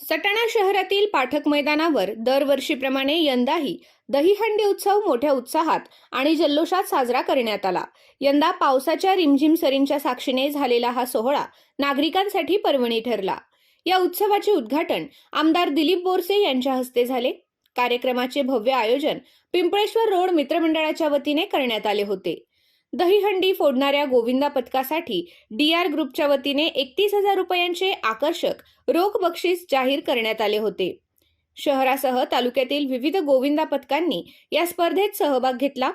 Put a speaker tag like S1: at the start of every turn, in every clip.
S1: सटाणा शहरातील पाठक मैदानावर दरवर्षीप्रमाणे यंदाही दहीहंडी उत्सव मोठ्या उत्साहात आणि जल्लोषात साजरा करण्यात आला. यंदा पावसाच्या रिमझिम सरींच्या साक्षीने झालेला हा सोहळा नागरिकांसाठी पर्वणी ठरला. या उत्सवाचे उद्घाटन आमदार दिलीप बोरसे यांच्या हस्ते झाले. कार्यक्रमाचे भव्य आयोजन पिंपळेश्वर रोड मित्रमंडळाच्या वतीने करण्यात आले होते. दहीहंडी फोडणाऱ्या गोविंदा पथकासाठी डी आर ग्रुपच्या वतीने एकतीस हजार रुपयांचे आकर्षक रोख बक्षीस जाहीर करण्यात आले होते. शहरासह तालुक्यातील विविध गोविंदा पथकांनी या स्पर्धेत सहभाग घेतला.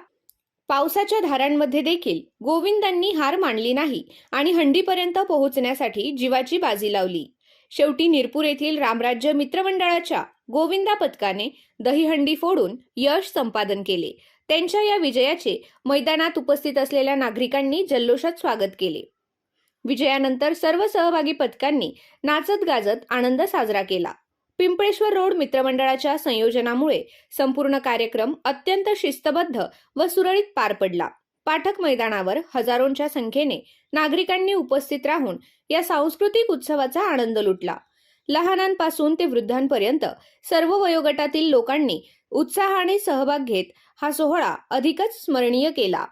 S1: पावसाच्या धारांमध्ये देखील गोविंदांनी हार मानली नाही आणि हंडीपर्यंत पोहोचण्यासाठी जीवाची बाजी लावली. शेवटी निरपूर येथील रामराज्य मित्रमंडळाच्या गोविंदा पथकाने दहीहंडी फोडून यश संपादन केले. त्यांच्या या विजयाचे मैदानात उपस्थित असलेल्या नागरिकांनी जल्लोषात स्वागत केले. विजयानंतर सर्व सहभागी पथकांनी नाचत गाजत आनंद साजरा केला. पिंपळेश्वर रोड मित्रमंडळाच्या संयोजनामुळे संपूर्ण कार्यक्रम अत्यंत शिस्तबद्ध व सुरळीत पार पडला. पाठक मैदानावर हजारोंच्या संख्येने नागरिकांनी उपस्थित राहून या सांस्कृतिक उत्सवाचा आनंद लुटला. लहानांपासून ते वृद्धांपर्यंत सर्व वयोगटातील लोकांनी उत्साहाने सहभाग घेत हा सोहळा अधिकच स्मरणीय केला.